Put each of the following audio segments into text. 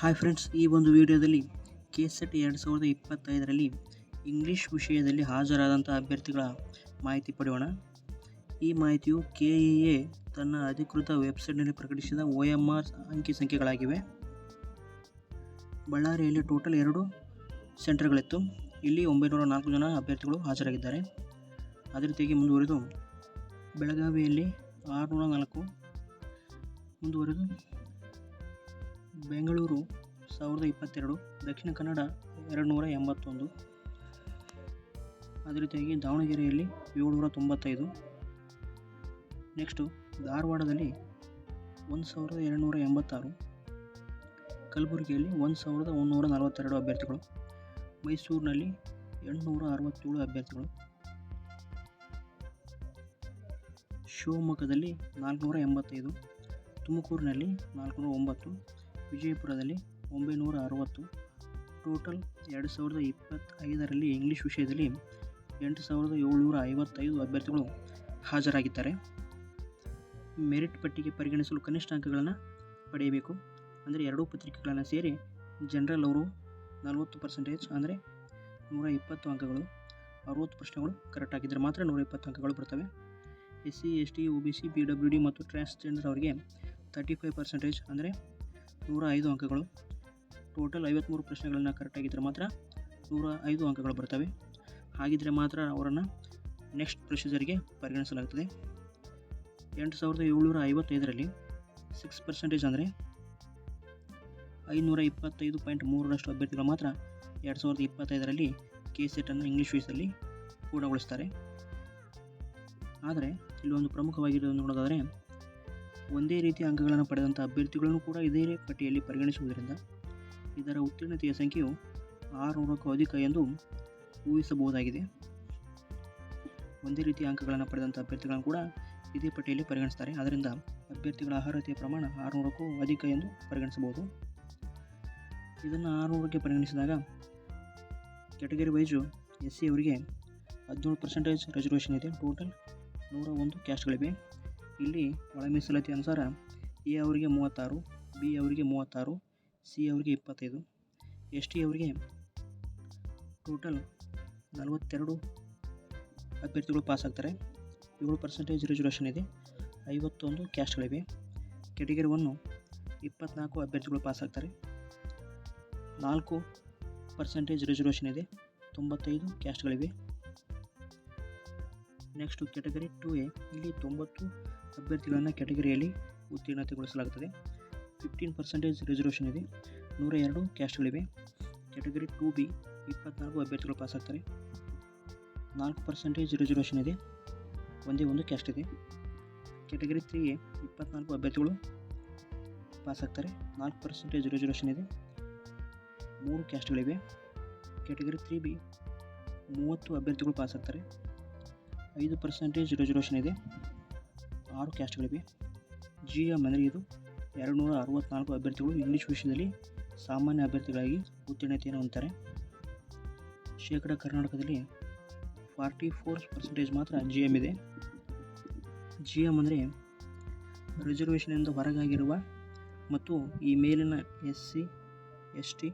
Hi friends ಈ ಒಂದು ವಿಡಿಯೋದಲ್ಲಿ ಕೆ ಸೆಟ್ ಎರಡು ಸಾವಿರದ ಇಪ್ಪತ್ತೈದರಲ್ಲಿ ಇಂಗ್ಲೀಷ್ ವಿಷಯದಲ್ಲಿ ಹಾಜರಾದಂಥ ಅಭ್ಯರ್ಥಿಗಳ ಮಾಹಿತಿ ಪಡೆಯೋಣ. ಈ ಮಾಹಿತಿಯು ಕೆ ಇ ಎ ತನ್ನ ಅಧಿಕೃತ ವೆಬ್ಸೈಟ್ನಲ್ಲಿ ಪ್ರಕಟಿಸಿದ ಒ ಎಂ ಆರ್ ಅಂಕಿ ಸಂಖ್ಯೆಗಳಾಗಿವೆ. ಬಳ್ಳಾರಿಯಲ್ಲಿ ಟೋಟಲ್ ಎರಡು ಸೆಂಟರ್ಗಳಿತ್ತು. ಇಲ್ಲಿ ಒಂಬೈನೂರ ನಾಲ್ಕು ಜನ ಅಭ್ಯರ್ಥಿಗಳು ಹಾಜರಾಗಿದ್ದಾರೆ. ಅದೇ ರೀತಿಯಾಗಿ ಮುಂದುವರೆದು ಬೆಳಗಾವಿಯಲ್ಲಿ ಆರುನೂರ ನಾಲ್ಕು, ಮುಂದುವರೆದು ಬೆಂಗಳೂರು, ಸಾವಿರದ ಇಪ್ಪತ್ತೆರಡು, ದಕ್ಷಿಣ ಕನ್ನಡ ಎರಡು ನೂರ ಎಂಬತ್ತೊಂದು. ಅದೇ ರೀತಿಯಾಗಿ ದಾವಣಗೆರೆಯಲ್ಲಿ ಏಳ್ನೂರ ತೊಂಬತ್ತೈದು. ನೆಕ್ಸ್ಟು ಧಾರವಾಡದಲ್ಲಿ ಒಂದು ಸಾವಿರದ ಎರಡುನೂರ ಎಂಬತ್ತಾರು. ಕಲಬುರಗಿಯಲ್ಲಿ ಒಂದು ಸಾವಿರದ ಒಂದುನೂರ ನಲವತ್ತೆರಡು ಅಭ್ಯರ್ಥಿಗಳು. ಮೈಸೂರಿನಲ್ಲಿ ಎಂಟುನೂರ ಅರವತ್ತೇಳು ಅಭ್ಯರ್ಥಿಗಳು. ಶಿವಮೊಗ್ಗದಲ್ಲಿ ನಾಲ್ಕುನೂರ ಎಂಬತ್ತೈದು. ತುಮಕೂರಿನಲ್ಲಿ ನಾಲ್ಕುನೂರ ಒಂಬತ್ತು. ವಿಜಯಪುರದಲ್ಲಿ ಒಂಬೈನೂರ ಅರವತ್ತು ಟೋಟಲ್ ಎರಡು ಸಾವಿರದ ಇಪ್ಪತ್ತೈದರಲ್ಲಿ ಇಂಗ್ಲೀಷ್ ವಿಷಯದಲ್ಲಿ ಎಂಟು ಸಾವಿರದ ಏಳ್ನೂರ ಐವತ್ತೈದು ಅಭ್ಯರ್ಥಿಗಳು ಹಾಜರಾಗಿದ್ದಾರೆ. ಮೆರಿಟ್ ಪಟ್ಟಿಗೆ ಪರಿಗಣಿಸಲು ಕನಿಷ್ಠ ಅಂಕಗಳನ್ನು ಪಡೆಯಬೇಕು. ಅಂದರೆ ಎರಡೂ ಪತ್ರಿಕೆಗಳನ್ನು ಸೇರಿ ಜನರಲ್ ಅವರು ನಲವತ್ತು ಪರ್ಸೆಂಟೇಜ್ ಅಂದರೆ ನೂರ ಇಪ್ಪತ್ತು ಅಂಕಗಳು, ಅರುವತ್ತು ಪ್ರಶ್ನೆಗಳು ಕರೆಕ್ಟ್ ಆಗಿದ್ದರೆ ಮಾತ್ರ ನೂರ ಇಪ್ಪತ್ತು ಅಂಕಗಳು ಬರ್ತವೆ. S C S T O B C P W D ಮತ್ತು ಟ್ರಾನ್ಸ್ಜೆಂಡರ್ ಅವರಿಗೆ ತರ್ಟಿ ಫೈವ್ ಪರ್ಸೆಂಟೇಜ್ ಅಂದರೆ ನೂರ ಐದು ಅಂಕಗಳು. ಟೋಟಲ್ ಐವತ್ತ್ಮೂರು ಪ್ರಶ್ನೆಗಳನ್ನು ಕರೆಕ್ಟಾಗಿದ್ದರೆ ಮಾತ್ರ ನೂರ ಐದು ಅಂಕಗಳು ಬರ್ತವೆ. ಹಾಗಿದ್ದರೆ ಮಾತ್ರ ಅವರನ್ನು ನೆಕ್ಸ್ಟ್ ಪ್ರೊಸೀಜರ್ಗೆ ಪರಿಗಣಿಸಲಾಗುತ್ತದೆ ಎಂಟು ಸಾವಿರದ ಏಳ್ನೂರ ಐವತ್ತೈದರಲ್ಲಿ ಸಿಕ್ಸ್ ಪರ್ಸೆಂಟೇಜ್ ಅಂದರೆ ಐನೂರ ಇಪ್ಪತ್ತೈದು ಪಾಯಿಂಟ್ ಮೂರರಷ್ಟು ಅಭ್ಯರ್ಥಿಗಳು ಮಾತ್ರ ಎರಡು ಸಾವಿರದ ಇಪ್ಪತ್ತೈದರಲ್ಲಿ ಕೆ ಸೆಟನ್ನು ಇಂಗ್ಲೀಷ್ ವೀಸಲ್ಲಿ ಪೂರ್ಣಗೊಳಿಸ್ತಾರೆ. ಆದರೆ, ಇಲ್ಲೊಂದು ಪ್ರಮುಖವಾಗಿರೋದು ನೋಡೋದಾದರೆ ಒಂದೇ ರೀತಿಯ ಅಂಕಗಳನ್ನು ಪಡೆದಂಥ ಅಭ್ಯರ್ಥಿಗಳನ್ನು ಕೂಡ ಇದೇ ಪಟ್ಟಿಯಲ್ಲಿ ಪರಿಗಣಿಸುವುದರಿಂದ ಇದರ ಉತ್ತೀರ್ಣತೆಯ ಸಂಖ್ಯೆಯು ಆರುನೂರಕ್ಕೂ ಅಧಿಕ ಎಂದು ಊಹಿಸಬಹುದಾಗಿದೆ. ಒಂದೇ ರೀತಿಯ ಅಂಕಗಳನ್ನು ಪಡೆದಂಥ ಅಭ್ಯರ್ಥಿಗಳನ್ನು ಕೂಡ ಇದೇ ಪಟ್ಟಿಯಲ್ಲಿ ಪರಿಗಣಿಸ್ತಾರೆ. ಆದ್ದರಿಂದ ಅಭ್ಯರ್ಥಿಗಳ ಅರ್ಹತೆಯ ಪ್ರಮಾಣ ಆರುನೂರಕ್ಕೂ ಅಧಿಕ ಎಂದು ಪರಿಗಣಿಸಬಹುದು. ಇದನ್ನು ಆರುನೂರಕ್ಕೆ ಪರಿಗಣಿಸಿದಾಗ ಕ್ಯಾಟಗರಿ ವೈಸು ಎಸ್ ಸಿ ಅವರಿಗೆ ಹದಿನೇಳು ಪರ್ಸೆಂಟೇಜ್ ರಿಸರ್ವೇಷನ್ ಇದೆ. ಟೋಟಲ್ ನೂರ ಒಂದು ಕ್ಯಾಸ್ಟ್ಗಳಿವೆ ಇಲ್ಲಿ ಒಳ ಮೀಸಲಾತಿ ಅನುಸಾರ ಎ ಅವರಿಗೆ ಮೂವತ್ತಾರು, ಬಿ ಅವರಿಗೆ ಮೂವತ್ತಾರು, ಸಿ ಅವರಿಗೆ ಇಪ್ಪತ್ತೈದು, ಎಸ್ ಟಿ ಅವರಿಗೆ ಟೋಟಲ್ ನಲವತ್ತೆರಡು ಅಭ್ಯರ್ಥಿಗಳು ಪಾಸ್ ಆಗ್ತಾರೆ. ಏಳು ಪರ್ಸೆಂಟೇಜ್ ರಿಸರ್ವೇಷನ್ ಇದೆ. ಐವತ್ತೊಂದು ಕ್ಯಾಸ್ಟ್ಗಳಿವೆ ಕೆಟಗರಿ ಒನ್ನು ಇಪ್ಪತ್ನಾಲ್ಕು ಅಭ್ಯರ್ಥಿಗಳು ಪಾಸ್ ಆಗ್ತಾರೆ. ನಾಲ್ಕು ಪರ್ಸೆಂಟೇಜ್ ರಿಸರ್ವೇಷನ್ ಇದೆ. ತೊಂಬತ್ತೈದು ಕ್ಯಾಸ್ಟ್ಗಳಿವೆ ನೆಕ್ಸ್ಟು ಕೆಟಗರಿ ಟು ಎ ಇಲ್ಲಿ ತೊಂಬತ್ತು ಅಭ್ಯರ್ಥಿಗಳನ್ನು ಕ್ಯಾಟಗರಿಯಲ್ಲಿ ಉತ್ತೀರ್ಣತೆಗೊಳಿಸಲಾಗುತ್ತದೆ. ಫಿಫ್ಟೀನ್ ಪರ್ಸೆಂಟೇಜ್ ರಿಸರ್ವೇಷನ್ ಇದೆ. ನೂರ ಎರಡು ಕ್ಯಾಸ್ಟ್ಗಳಿವೆ ಕ್ಯಾಟಗರಿ ಟು ಬಿ ಇಪ್ಪತ್ನಾಲ್ಕು ಅಭ್ಯರ್ಥಿಗಳು ಪಾಸ್ ಆಗ್ತಾರೆ. ನಾಲ್ಕು ಪರ್ಸೆಂಟೇಜ್ ರಿಸರ್ವೇಷನ್ ಇದೆ. ಒಂದೇ ಒಂದು ಕ್ಯಾಸ್ಟ್ ಇದೆ. ಕೆಟಗರಿ ತ್ರೀ ಎ ಇಪ್ಪತ್ನಾಲ್ಕು ಅಭ್ಯರ್ಥಿಗಳು ಪಾಸ್ ಆಗ್ತಾರೆ. ನಾಲ್ಕು ಪರ್ಸೆಂಟೇಜ್ ರಿಸರ್ವೇಷನ್ ಇದೆ. ಮೂರು ಕ್ಯಾಸ್ಟ್ಗಳಿವೆ ಕ್ಯಾಟಗರಿ ತ್ರೀ ಬಿ ಮೂವತ್ತು ಅಭ್ಯರ್ಥಿಗಳು ಪಾಸ್ ಆಗ್ತಾರೆ. ಐದು ಪರ್ಸೆಂಟೇಜ್ ರಿಸರ್ವೇಷನ್ ಇದೆ. ಆರು ಕ್ಯಾಸ್ಟ್ಗಳಿವೆ ಜಿ ಎಂ ಅಂದರೆ ಇದು ಎರಡು ನೂರ ಅರವತ್ತ್ನಾಲ್ಕು ಅಭ್ಯರ್ಥಿಗಳು ಇಂಗ್ಲೀಷ್ ವಿಷಯದಲ್ಲಿ ಸಾಮಾನ್ಯ ಅಭ್ಯರ್ಥಿಗಳಾಗಿ ಉತ್ತೀರ್ಣತೆಯನ್ನು ಹೊಂದ್ತಾರೆ ಶೇಕಡ ಕರ್ನಾಟಕದಲ್ಲಿ ಫಾರ್ಟಿ ಫೋರ್ ಪರ್ಸೆಂಟೇಜ್ ಮಾತ್ರ ಜಿ ಎಂ ಇದೆ. ಜಿ ಎಂ ಅಂದರೆ ರಿಸರ್ವೇಷನಿಂದ ಹೊರಗಾಗಿರುವ ಮತ್ತು ಈ ಮೇಲಿನ S C S T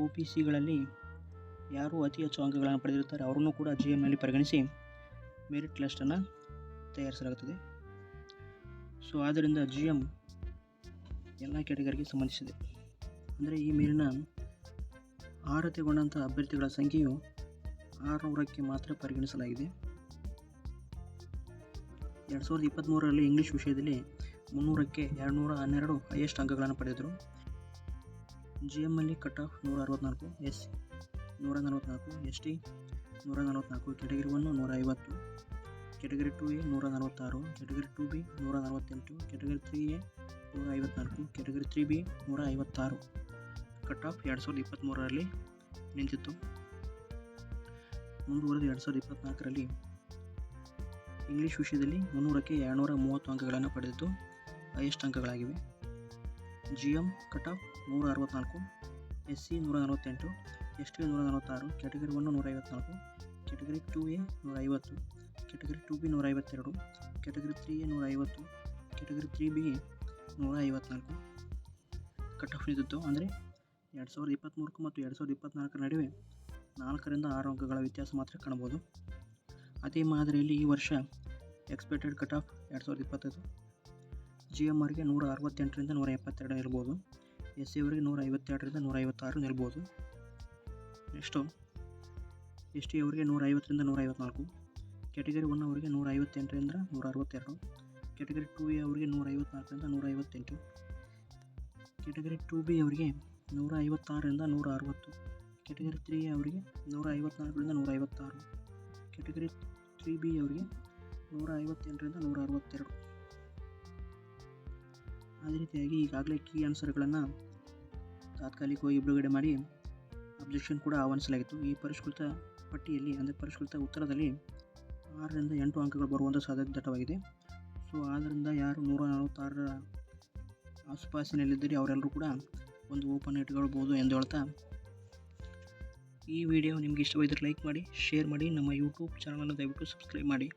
O P ಸಿಗಳಲ್ಲಿ ಯಾರು ಅತಿ ಹೆಚ್ಚು ಅಂಕಗಳನ್ನು ಪಡೆದಿರುತ್ತಾರೆ, ಅವರನ್ನು ಕೂಡ ಜಿ ಎಮ್ನಲ್ಲಿ ಪರಿಗಣಿಸಿ ಮೆರಿಟ್ ಲಿಸ್ಟನ್ನು ತಯಾರಿಸಲಾಗುತ್ತದೆ. ಸೊ ಆದ್ದರಿಂದ ಜಿ ಎಂ ಎಲ್ಲ ಕ್ಯಾಟಗರಿಗೆ ಸಂಬಂಧಿಸಿದೆ. ಅಂದರೆ ಈ ಮೇಲಿನ ಅರ್ಹತೆಗೊಂಡಂಥ ಅಭ್ಯರ್ಥಿಗಳ ಸಂಖ್ಯೆಯು ಆರುನೂರಕ್ಕೆ ಮಾತ್ರ ಪರಿಗಣಿಸಲಾಗಿದೆ. ಎರಡು ಸಾವಿರದ ಇಪ್ಪತ್ತ್ಮೂರರಲ್ಲಿ ಇಂಗ್ಲೀಷ್ ವಿಷಯದಲ್ಲಿ ಮುನ್ನೂರಕ್ಕೆ ಎರಡುನೂರ ಹನ್ನೆರಡು ಹೈಯೆಸ್ಟ್ ಅಂಕಗಳನ್ನು ಪಡೆದರು ಜಿ ಎಮ್ಮಲ್ಲಿ ಕಟ್ ಆಫ್ ನೂರ ಅರವತ್ತ್ನಾಲ್ಕು ಎಸ್ ನೂರ ನಲವತ್ತ್ನಾಲ್ಕು ಎಸ್ ಟಿ ನೂರ ನಲವತ್ತ್ನಾಲ್ಕು ಕೆಟಗರಿ ಒನ್ನು ನೂರ ಐವತ್ತು ಕೆಟಗರಿ ಟು ಎ ನೂರ ನಲವತ್ತಾರು ಕೆಟಗರಿ ಟು ಬಿ ನೂರ ನಲವತ್ತೆಂಟು ಕೆಟಗರಿ ತ್ರೀ ಎ ನೂರ ಐವತ್ನಾಲ್ಕು ಕೆಟಗರಿ ತ್ರೀ ಬಿ ನೂರ ಐವತ್ತಾರು ಕಟ್ ಆಫ್ ಎರಡು ಸಾವಿರದ ಇಪ್ಪತ್ತ್ಮೂರರಲ್ಲಿ ನಿಂತಿತ್ತು. ಮುಂದುವರೆದ ಎರಡು ಸಾವಿರದ ಇಪ್ಪತ್ತ್ನಾಲ್ಕರಲ್ಲಿ ಇಂಗ್ಲೀಷ್ ವಿಷಯದಲ್ಲಿ ಮುನ್ನೂರಕ್ಕೆ ಎರಡುನೂರ ಮೂವತ್ತು ಅಂಕಗಳನ್ನು ಪಡೆದಿದ್ದು ಹೈಯೆಸ್ಟ್ ಅಂಕಗಳಾಗಿವೆ. ಜಿ ಎಂ ಕಟ್ ಆಫ್ ನೂರ ಅರವತ್ತ್ನಾಲ್ಕು ಎಸ್ ಸಿ ನೂರ ನಲವತ್ತೆಂಟು ಎಸ್ ಟಿ ನೂರ ನಲವತ್ತಾರು? ಕ್ಯಾಟಗರಿ ಒನ್ ನೂರ ಐವತ್ನಾಲ್ಕು ಕೆಟಗರಿ ಟು ಎ ನೂರ ಐವತ್ತು ಕೆಟಗರಿ ಟು ಬಿ ನೂರ ಐವತ್ತೆರಡು ಕೆಟಗರಿ ತ್ರೀ ಎ ನೂರ ಐವತ್ತು ಕ್ಯಾಟಗರಿ ತ್ರೀ ಬಿ ನೂರ ಐವತ್ನಾಲ್ಕು. ಕಟ್ ಆಫ್ ಇದ್ದಿತ್ತು ಅಂದರೆ ಎರಡು ಸಾವಿರದ ಇಪ್ಪತ್ತ್ಮೂರಕ್ಕೂ ಮತ್ತು ಎರಡು ಸಾವಿರದ ಇಪ್ಪತ್ತ್ನಾಲ್ಕರ ನಡುವೆ ನಾಲ್ಕರಿಂದ ಆರು ಅಂಕಗಳ ವ್ಯತ್ಯಾಸ ಮಾತ್ರ ಕಾಣಬಹುದು. ಅದೇ ಮಾದರಿಯಲ್ಲಿ ಈ ವರ್ಷ ಎಕ್ಸ್ಪೆಕ್ಟೆಡ್ ಕಟ್ ಆಫ್ ಎರಡು ಸಾವಿರದ ಇಪ್ಪತ್ತೈದು. ಜಿ ಎಂ ಆರ್ಗೆ ನೂರ ಅರವತ್ತೆಂಟರಿಂದ ನೂರ ಎಪ್ಪತ್ತೆರಡು ಇರ್ಬೋದು ಎಸ್ ಸಿ ಅವರಿಗೆ ನೂರ ಐವತ್ತೆರಡರಿಂದ ನೂರ ಐವತ್ತಾರು ನಿಲ್ಬೋದು ನೆಕ್ಸ್ಟು ಎಸ್ ಟಿ ಅವರಿಗೆ? ನೂರ ಐವತ್ತರಿಂದ ನೂರ ಐವತ್ನಾಲ್ಕು ಕ್ಯಾಟಗರಿ ಒನ್ ಅವರಿಗೆ ನೂರ ಐವತ್ತೆಂಟರಿಂದ ನೂರ ಅರವತ್ತೆರಡು ಕ್ಯಾಟಗರಿ ಟು ಎ ಅವರಿಗೆ ನೂರ ಐವತ್ನಾಲ್ಕರಿಂದ ನೂರ ಐವತ್ತೆಂಟು ಕ್ಯಾಟಗರಿ ಟು ಬಿ ಅವರಿಗೆ ನೂರ ಐವತ್ತಾರರಿಂದ ನೂರ ಅರವತ್ತು ಕ್ಯಾಟಗರಿ ತ್ರೀ ಎ ಅವರಿಗೆ ನೂರ ಐವತ್ನಾಲ್ಕರಿಂದ ನೂರ ಐವತ್ತಾರು ಕ್ಯಾಟಗರಿ ತ್ರೀ ಬಿ ಅವರಿಗೆ ನೂರ ಐವತ್ತೆಂಟರಿಂದ ನೂರ ಅರವತ್ತೆರಡು ಅದೇ ರೀತಿಯಾಗಿ ಈಗಾಗಲೇ ಕೀ ಆನ್ಸರ್ಗಳನ್ನು ತಾತ್ಕಾಲಿಕವಾಗಿ ಬಿಡುಗಡೆ ಮಾಡಿ ಅಬ್ಜೆಕ್ಷನ್ ಕೂಡ ಆಹ್ವಾನಿಸಲಾಗಿತ್ತು. ಈ ಪರಿಷ್ಕೃತ ಪಟ್ಟಿಯಲ್ಲಿ, ಅಂದರೆ ಪರಿಷ್ಕೃತ ಉತ್ತರದಲ್ಲಿ ಆರರಿಂದ ಎಂಟು ಅಂಕಗಳು ಬರುವಂಥ ಸಾಧ್ಯತೆ ದಟ್ಟವಾಗಿದೆ. ಸೊ ಆದ್ದರಿಂದ ಯಾರು ನೂರ ನಲವತ್ತಾರರ ಆಸುಪಾಸಿನಲ್ಲಿದ್ದರೆ, ಅವರೆಲ್ಲರೂ ಕೂಡ ಒಂದು ಓಪನ್ ಇಟ್ಕೊಳ್ಬೋದು ಎಂದು ಹೇಳ್ತಾ ಈ ವಿಡಿಯೋ ನಿಮಗೆ ಇಷ್ಟವಾಗಿದ್ದರೆ ಲೈಕ್ ಮಾಡಿ ಶೇರ್ ಮಾಡಿ, ನಮ್ಮ ಯೂಟ್ಯೂಬ್ ಚಾನಲನ್ನು ದಯವಿಟ್ಟು ಸಬ್ಸ್ಕ್ರೈಬ್ ಮಾಡಿ.